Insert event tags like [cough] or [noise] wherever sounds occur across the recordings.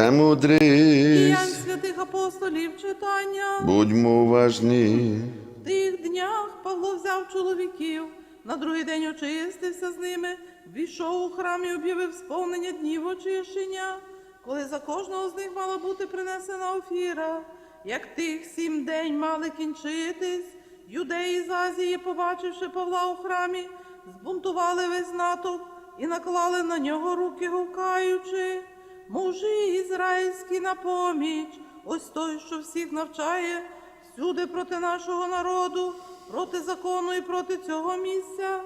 І Премудрість, святих апостолів читання. будьмо уважні. В тих днях Павло взяв чоловіків, на другий день очистився з ними, війшов у храм і об'явив сповнення днів очищення, коли за кожного з них мала бути принесена офіра. Як тих сім день мали кінчитись, юдеї з Азії, побачивши Павла у храмі, збунтували весь натовп і наклали на нього руки, гукаючи. Мужі ізраїльські на поміч, ось той, що всіх навчає, всюди проти нашого народу, проти закону і проти цього місця.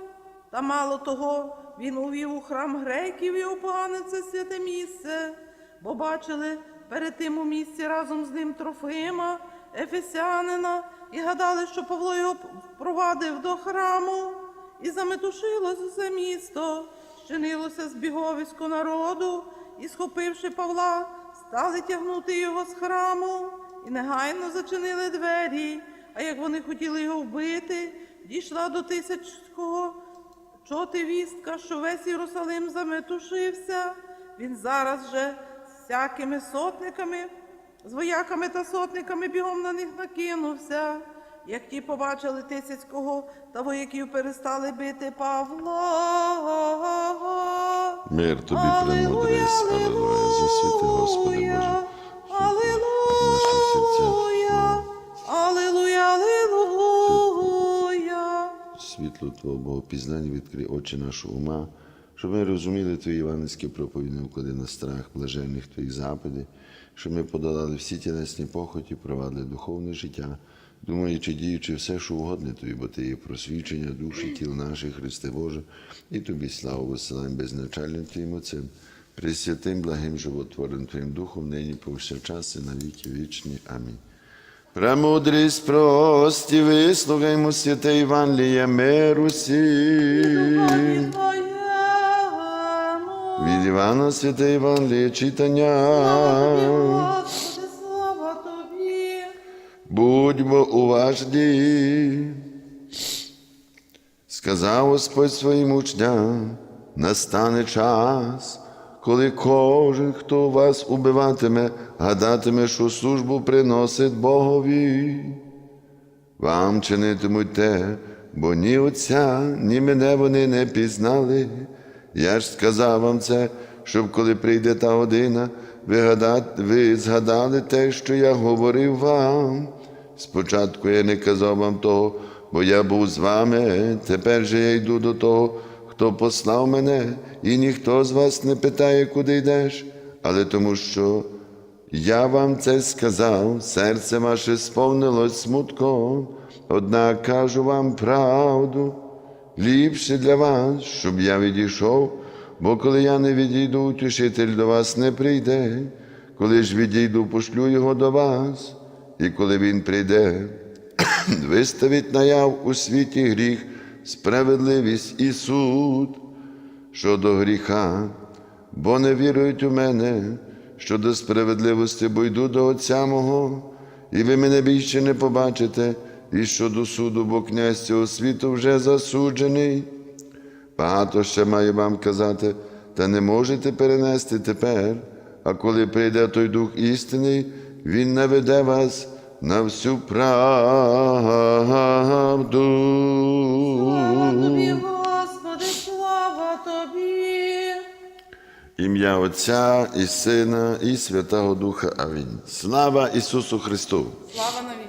Та мало того, він увів у храм греків і опоганив це святе місце, бо бачили перед тим у місці разом з ним Трофима, Ефесянина, і гадали, що Павло його впровадив до храму, і заметушилось усе місто, щинилося збіговисько народу, і, схопивши Павла, стали тягнути його з храму, і негайно зачинили двері. А як вони хотіли його вбити, дійшла до тисячського чоти вістка, що весь Єрусалим заметушився. Він зараз же з всякими сотниками, з вояками та сотниками бігом на них накинувся. Як ті побачили Тисяцького та вояків перестали бити Павла. Мир тобі, премудрість, алелуя, засвіти, Господи Боже. Аллилуйя, Аллилуйя, Аллилуйя. Світло Твого Богопізнання відкрий очі нашого ума, щоб ми розуміли Твої іванські проповіді, вклади на страх блаженних Твоїх западів, щоб ми подолали всі тілесні похоті, провадили духовне життя, думаючи, діючи все, що угодне Тобі, бо Ти є просвічення душі, тіл наших, Христе Боже, і Тобі славу висилаємо безначальним Твоїм Отцем, пресвятим, благим животворим Твоїм Духом, нині повсякчас і на віки вічні. Амінь. Премудрість прості, вислухаймо святе Євангеліє миру. Твоєму. Від Івана святе Євангеліє читання. Будьмо уважні. Сказав Господь своїм учням, настане час, коли кожен, хто вас убиватиме, гадатиме, що службу приносить Богові. Вам чинитимуть те, бо ні Отця, ні мене вони не пізнали. Я ж сказав вам це, щоб коли прийде та година, ви, згадали те, що я говорив вам. Спочатку я не казав вам того, бо я був з вами, тепер же я йду до того, хто послав мене, і ніхто з вас не питає, куди йдеш, але тому що я вам це сказав, серце ваше сповнилось смутком, однак кажу вам правду, ліпше для вас, щоб я відійшов, бо коли я не відійду, утішитель до вас не прийде, коли ж відійду, пошлю його до вас, і коли він прийде, [clears throat] виставить наяв у світі гріх, справедливість і суд щодо гріха, бо не вірують у мене, щодо справедливості, бо йду до Отця мого, і ви мене більше не побачите, і щодо суду, бо князь цього світу вже засуджений. Багато ще маю вам казати, та не можете перенести тепер, а коли прийде той Дух істинний, Він наведе вас на всю правду. Слава Тобі, Господи, слава Тобі. Ім'я Отця і Сина, і Святого Духа. Амінь. Слава Ісусу Христу! Слава навіки.